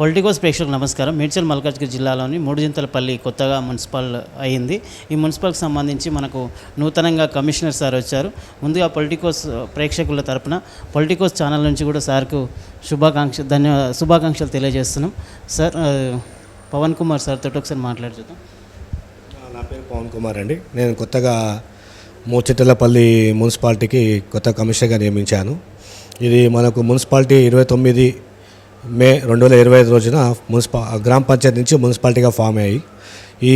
Politicos ప్రేక్షకులకు నమస్కారం. మేడ్చల్ మల్కాజ్గిరి జిల్లాలోని మూడుజింతలపల్లి కొత్తగా మున్సిపల్ అయింది. ఈ మున్సిపల్కి సంబంధించి మనకు నూతనంగా కమిషనర్ సార్ వచ్చారు. ముందుగా పొలిటికోస్ ప్రేక్షకుల తరపున పొలిటికోస్ ఛానల్ నుంచి కూడా సార్కు శుభాకాంక్ష ధన్య శుభాకాంక్షలు తెలియజేస్తున్నాం. సార్ పవన్ కుమార్ సార్ తోటి ఒకసారి మాట్లాడి నా పేరు పవన్ కుమార్ అండి. నేను కొత్తగా మూచిటలపల్లి మున్సిపాలిటీకి కొత్త కమిషనర్గా నియమించాను. ఇది మనకు మున్సిపాలిటీ ఇరవై తొమ్మిది మే రెండు వేల ఇరవై ఐదు రోజున మున్సిపా గ్రామ పంచాయతీ నుంచి మున్సిపాలిటీగా ఫామ్ అయ్యాయి. ఈ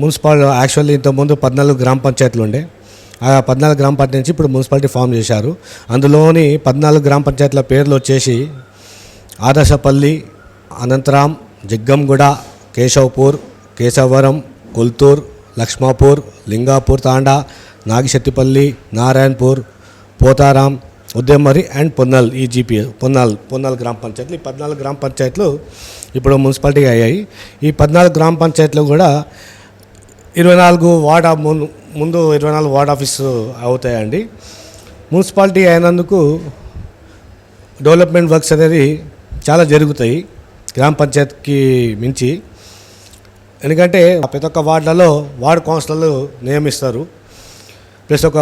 మున్సిపాల్ యాక్చువల్లీ ఇంతకుముందు పద్నాలుగు గ్రామ పంచాయతీలు ఉండే. ఆ పద్నాలుగు గ్రామ పంచాయతీ నుంచి ఇప్పుడు మున్సిపాలిటీ ఫామ్ చేశారు. అందులోని పద్నాలుగు గ్రామ పంచాయతీల పేర్లు వచ్చేసి ఆదర్శపల్లి అనంతరాం జగ్గంగూడ కేశవపూర్ కేశవరం కొల్తూర్ లక్ష్మాపూర్ లింగాపూర్ తాండా నాగిశెట్టిపల్లి నారాయణపూర్ పోతారాం ఉద్యమరి అండ్ పొన్నాల్ ఈ జీపీ పొన్నాల్ పొన్నాల్ గ్రామ పంచాయతీలు. ఈ పద్నాలుగు గ్రామ పంచాయతీలు ఇప్పుడు మున్సిపాలిటీ అయ్యాయి. ఈ పద్నాలుగు గ్రామ పంచాయతీలు కూడా ఇరవై నాలుగు వార్డ్ ఆఫ్ ముందు ముందు ఇరవై నాలుగు వార్డ్ ఆఫీసు అవుతాయండి. మున్సిపాలిటీ అయినందుకు డెవలప్మెంట్ వర్క్స్ అనేది చాలా జరుగుతాయి గ్రామ పంచాయత్కి మించి. ఎందుకంటే ప్రతి ఒక్క వార్డులలో వార్డ్ కౌన్సిలర్లు నియమిస్తారు. ప్లస్ ఒక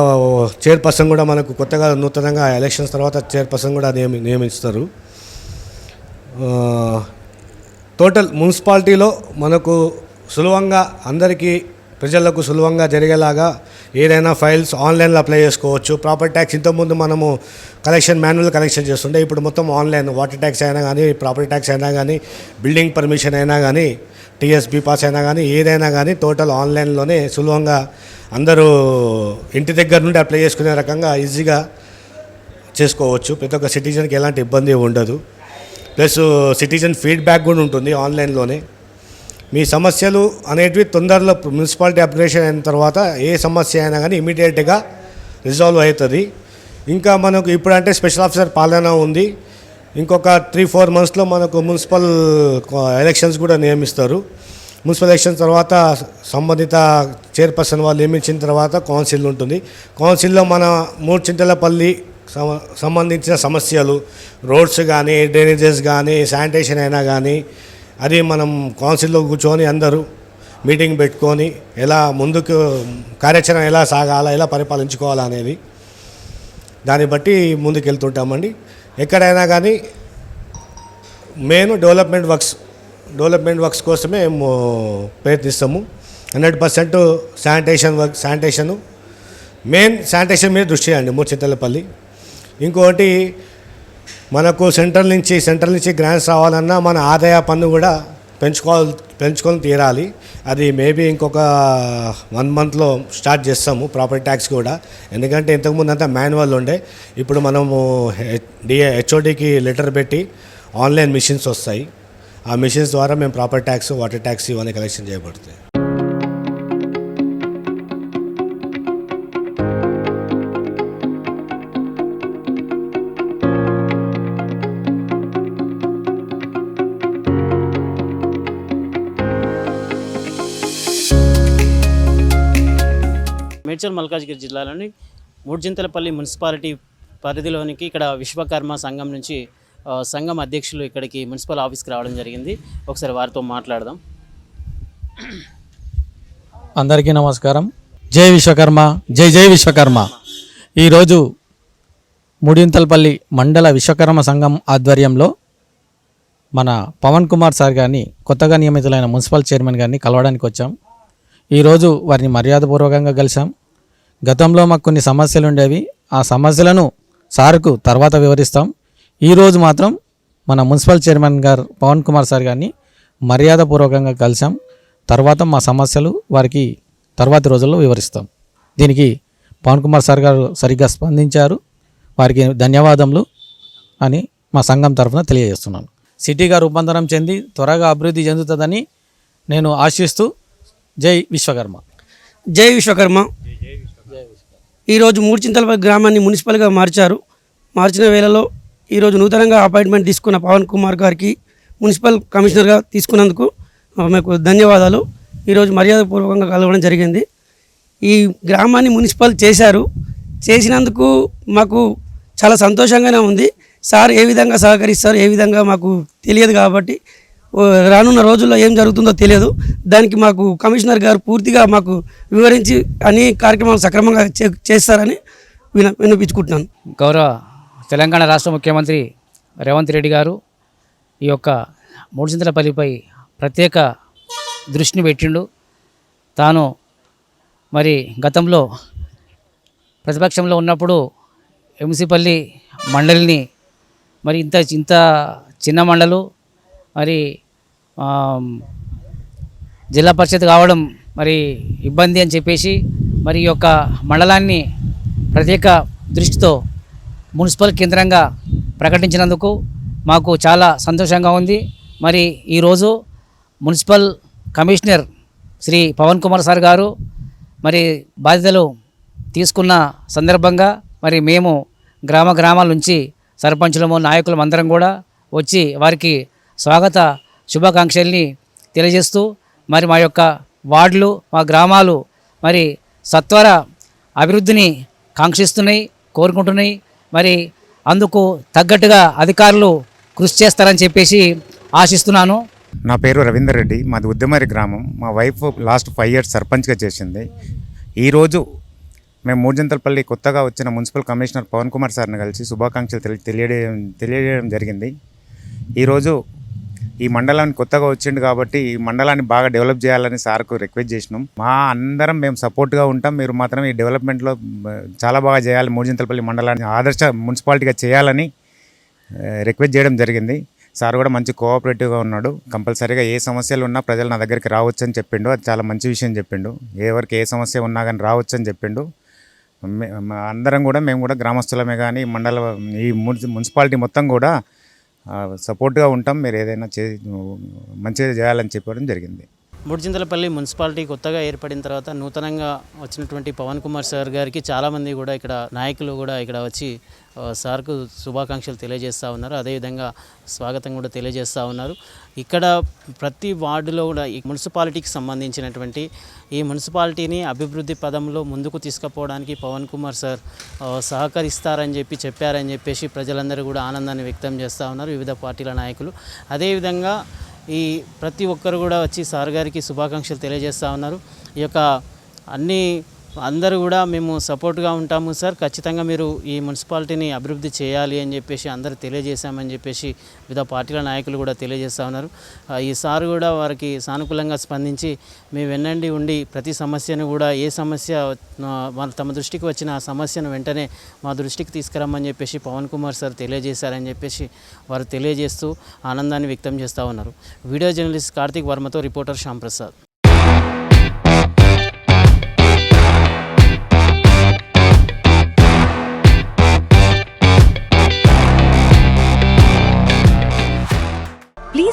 చైర్పర్సన్ కూడా మనకు కొత్తగా నూతనంగా ఎలక్షన్స్ తర్వాత చైర్పర్సన్ కూడా నియమి నియమిస్తారు. టోటల్ మున్సిపాలిటీలో మనకు సులభంగా అందరికీ ప్రజలకు సులభంగా జరిగేలాగా ఏదైనా ఫైల్స్ ఆన్లైన్లో అప్లై చేసుకోవచ్చు. ప్రాపర్టీ ట్యాక్స్ ఇంతకుముందు మనము కలెక్షన్ మాన్యువల్ కలెక్షన్ చేస్తుండే ఇప్పుడు మొత్తం ఆన్లైన్. వాటర్ ట్యాక్స్ అయినా కానీ ప్రాపర్టీ ట్యాక్స్ అయినా కానీ బిల్డింగ్ పర్మిషన్ అయినా కానీ టీఎస్బీ పాస్ అయినా కానీ ఏదైనా కానీ టోటల్ ఆన్లైన్లోనే సులభంగా అందరూ ఇంటి దగ్గర నుండి అప్లై చేసుకునే రకంగా ఈజీగా చేసుకోవచ్చు. ప్రతి ఒక్క సిటిజన్కి ఎలాంటి ఇబ్బంది ఉండదు. ప్లస్ సిటిజన్ ఫీడ్బ్యాక్ కూడా ఉంటుంది ఆన్లైన్లోనే. మీ సమస్యలు అనేటివి తొందరలో మున్సిపాలిటీ అప్లికేషన్ అయిన తర్వాత ఏ సమస్య అయినా కానీ ఇమీడియట్గా రిజాల్వ్ అవుతుంది. ఇంకా మనకు ఇప్పుడంటే స్పెషల్ ఆఫీసర్ పాలన ఉంది. ఇంకొక త్రీ ఫోర్ మంత్స్లో మనకు మున్సిపల్ ఎలక్షన్స్ కూడా నియమిస్తారు. మున్సిపల్ ఎలక్షన్ తర్వాత సంబంధిత చైర్పర్సన్ వాళ్ళు నియమించిన తర్వాత కౌన్సిల్ ఉంటుంది. కౌన్సిల్లో మన మూడు చింతలపల్లి సమ- సంబంధించిన సమస్యలు రోడ్స్ కానీ డ్రైనేజెస్ కానీ శానిటేషన్ అయినా కానీ అది మనం కౌన్సిల్లో కూర్చొని అందరూ మీటింగ్ పెట్టుకొని ఎలా ముందుకు కార్యాచరణ ఎలా సాగాలా ఎలా పరిపాలించుకోవాలనేది దాన్ని బట్టి ముందుకు వెళ్తుంటామండి ఎక్కడైనా కానీ main development works development works కోసమే మేము ప్రయత్నిస్తాము. Hundred percent sanitation work sanitation main sanitation మీద దృష్టి చేయండి మూర్చింతలపల్లి ఇంకొకటి మనకు సెంట్రల్ నుంచి సెంట్రల్ నుంచి గ్రాంట్స్ రావాలన్నా మన ఆదాయ పన్ను కూడా పెంచుకోవాలి పెంచుకొని తీరాలి. అది మేబీ ఇంకొక వన్ మంత్లో స్టార్ట్ చేస్తాము ప్రాపర్టీ ట్యాక్స్ కూడా. ఎందుకంటే ఇంతకుముందు అంతా మాన్యువల్ ఉండే. ఇప్పుడు మనము డిఏ హెచ్ఓడికి లెటర్ పెట్టి ఆన్లైన్ మిషన్స్ వస్తాయి. ఆ మిషన్స్ ద్వారా మేము ప్రాపర్టీ ట్యాక్స్ వాటర్ ట్యాక్స్ ఇవన్నీ కలెక్షన్ చేయబడతాయి. మేడ్చల్ మల్కాజ్గిరి జిల్లాలోని మూడుజింతలపల్లి మున్సిపాలిటీ పరిధిలోనికి ఇక్కడ విశ్వకర్మ సంఘం నుంచి సంఘం అధ్యక్షులు ఇక్కడికి మున్సిపల్ ఆఫీస్కి రావడం జరిగింది. ఒకసారి వారితో మాట్లాడదాం. అందరికీ నమస్కారం. జై విశ్వకర్మ జై జై విశ్వకర్మ. ఈరోజు మూడింతలపల్లి మండల విశ్వకర్మ సంఘం ఆధ్వర్యంలో మన పవన్ కుమార్ సార్ గారిని కొత్తగా నియమితులైన మున్సిపల్ చైర్మన్ గారిని కలవడానికి వచ్చాం. ఈరోజు వారిని మర్యాదపూర్వకంగా కలిసాం గతంలో మాకు కొన్ని సమస్యలు ఉండేవి. ఆ సమస్యలను సార్కు తర్వాత వివరిస్తాం. ఈరోజు మాత్రం మన మున్సిపల్ చైర్మన్ గారు పవన్ కుమార్ సార్ గారిని మర్యాదపూర్వకంగా కలిసాం తర్వాత మా సమస్యలు వారికి తర్వాతి రోజుల్లో వివరిస్తాం. దీనికి పవన్ కుమార్ సార్ గారు సరిగ్గా స్పందించారు. వారికి ధన్యవాదములు అని మా సంఘం తరఫున తెలియజేస్తున్నాను. సిటీగా రూపాంతరం చెంది త్వరగా అభివృద్ధి చెందుతుందని నేను ఆశిస్తూ జై విశ్వకర్మ. జై విశ్వకర్మ. ఈరోజు మూడుచింతలపల్లి గ్రామాన్ని మున్సిపల్గా మార్చారు. మార్చిన వేళలో ఈరోజు నూతనంగా అపాయింట్మెంట్ తీసుకున్న పవన్ కుమార్ గారికి మున్సిపల్ కమిషనర్గా తీసుకున్నందుకు మీకు ధన్యవాదాలు. ఈరోజు మర్యాదపూర్వకంగా కలవడం జరిగింది. ఈ గ్రామాన్ని మున్సిపల్ చేశారు. చేసినందుకు మాకు చాలా సంతోషంగానే ఉంది. సార్ ఏ విధంగా సహకరిస్తారు ఏ విధంగా మాకు తెలియదు కాబట్టి రానున్న రోజుల్లో ఏం జరుగుతుందో తెలియదు. దానికి మాకు కమిషనర్ గారు పూర్తిగా మాకు వివరించి అన్ని కార్యక్రమాలు సక్రమంగా చే- చేస్తారని విన వినిపించుకుంటున్నాను. గౌరవ తెలంగాణ రాష్ట్ర ముఖ్యమంత్రి రేవంత్ రెడ్డి గారు ఈ యొక్క మూడుచింతలపల్లిపై ప్రత్యేక దృష్టిని పెట్టిండు. తాను మరి గతంలో ప్రతిపక్షంలో ఉన్నప్పుడు ఎంసీపల్లి మండలిని మరి ఇంత ఇంత చిన్న మండలు మరి జిల్లా పరిషత్ కావడం మరి ఇబ్బంది అని చెప్పేసి మరి ఈ యొక్క మండలాన్ని ప్రత్యేక దృష్టితో మున్సిపల్ కేంద్రంగా ప్రకటించినందుకు మాకు చాలా సంతోషంగా ఉంది. మరి ఈరోజు municipal commissioner Shri Pavan Kumar sir గారు మరి బాధ్యతలు తీసుకున్న సందర్భంగా మరి మేము గ్రామ గ్రామాల నుంచి సర్పంచులము నాయకులం అందరం కూడా వచ్చి వారికి స్వాగత శుభాకాంక్షల్ని తెలియజేస్తూ మరి మా యొక్క వార్డులు మా గ్రామాలు మరి సత్వర అభివృద్ధిని కాంక్షిస్తున్నాయి కోరుకుంటున్నాయి. మరి అందుకు తగ్గట్టుగా అధికారులు కృషి చేస్తారని చెప్పేసి ఆశిస్తున్నాను. నా పేరు రవీందర్ రెడ్డి. మాది ఉద్యమరి గ్రామం. మా వైఫ్ లాస్ట్ ఫైవ్ ఇయర్స్ సర్పంచ్గా చేసింది. ఈరోజు మేము మూడుజంతలపల్లి కొత్తగా వచ్చిన మున్సిపల్ కమిషనర్ పవన్ కుమార్ సార్ని కలిసి శుభాకాంక్షలు తెలి తెలియజేయడం తెలియజేయడం జరిగింది. ఈరోజు ఈ మండలానికి కొత్తగా వచ్చిండు కాబట్టి ఈ మండలాన్ని బాగా డెవలప్ చేయాలని సార్కు రిక్వెస్ట్ చేసినాం. మా అందరం మేము సపోర్ట్గా ఉంటాం. మీరు మాత్రం ఈ డెవలప్మెంట్లో చాలా బాగా చేయాలి. మూడుజంతలపల్లి మండలాన్ని ఆదర్శ మున్సిపాలిటీగా చేయాలని రిక్వెస్ట్ చేయడం జరిగింది. సార్ కూడా మంచి కోఆపరేటివ్గా ఉన్నాడు. కంపల్సరీగా ఏ సమస్యలు ఉన్నా ప్రజలు నా దగ్గరికి రావచ్చు అని చెప్పిండు. అది చాలా మంచి విషయం చెప్పిండు. ఎవరికి ఏ సమస్య ఉన్నా కానీ రావచ్చు అని చెప్పిండు. మే- మా అందరం కూడా మేము కూడా గ్రామస్తులమే కానీ మండల ఈ మున్సిపాలిటీ మొత్తం కూడా సపోర్ట్గా ఉంటాం. మీరు ఏదైనా చే మంచిగా చేయాలని చెప్పడం జరిగింది. ముడిచింతలపల్లి మున్సిపాలిటీ కొత్తగా ఏర్పడిన తర్వాత నూతనంగా వచ్చినటువంటి పవన్ కుమార్ సార్ గారికి చాలామంది కూడా ఇక్కడ నాయకులు కూడా ఇక్కడ వచ్చి సార్కు శుభాకాంక్షలు తెలియజేస్తూ ఉన్నారు. అదేవిధంగా స్వాగతం కూడా తెలియజేస్తూ ఉన్నారు. ఇక్కడ ప్రతి వార్డులో కూడా ఈ మున్సిపాలిటీకి సంబంధించినటువంటి ఈ మున్సిపాలిటీని అభివృద్ధి పదంలో ముందుకు తీసుకుపోవడానికి పవన్ కుమార్ సార్ సహకరిస్తారని చెప్పి చెప్పారని చెప్పేసి ప్రజలందరూ కూడా ఆనందాన్ని వ్యక్తం చేస్తూ ఉన్నారు వివిధ పార్టీల నాయకులు. అదేవిధంగా ఈ ప్రతి ఒక్కరు కూడా వచ్చి సార్ గారికి శుభాకాంక్షలు తెలియజేస్తూ ఉన్నారు. ఈ యొక్క అన్ని అందరూ కూడా మేము సపోర్ట్గా ఉంటాము సార్. ఖచ్చితంగా మీరు ఈ మున్సిపాలిటీని అభివృద్ధి చేయాలి అని చెప్పేసి అందరూ తెలియజేశామని చెప్పేసి వివిధ పార్టీల నాయకులు కూడా తెలియజేస్తూ ఉన్నారు. ఈసారి ఈ సార్ కూడా వారికి సానుకూలంగా స్పందించి మేము వెన్నండి ఉండి ప్రతి సమస్యను కూడా ఏ సమస్య తమ దృష్టికి వచ్చిన ఆ సమస్యను వెంటనే మా దృష్టికి తీసుకురమ్మని చెప్పేసి పవన్ కుమార్ సార్ తెలియజేశారని చెప్పేసి వారు తెలియజేస్తూ ఆనందాన్ని వ్యక్తం చేస్తూ ఉన్నారు. Video journalist Karthik వర్మతో reporter Shyamprasad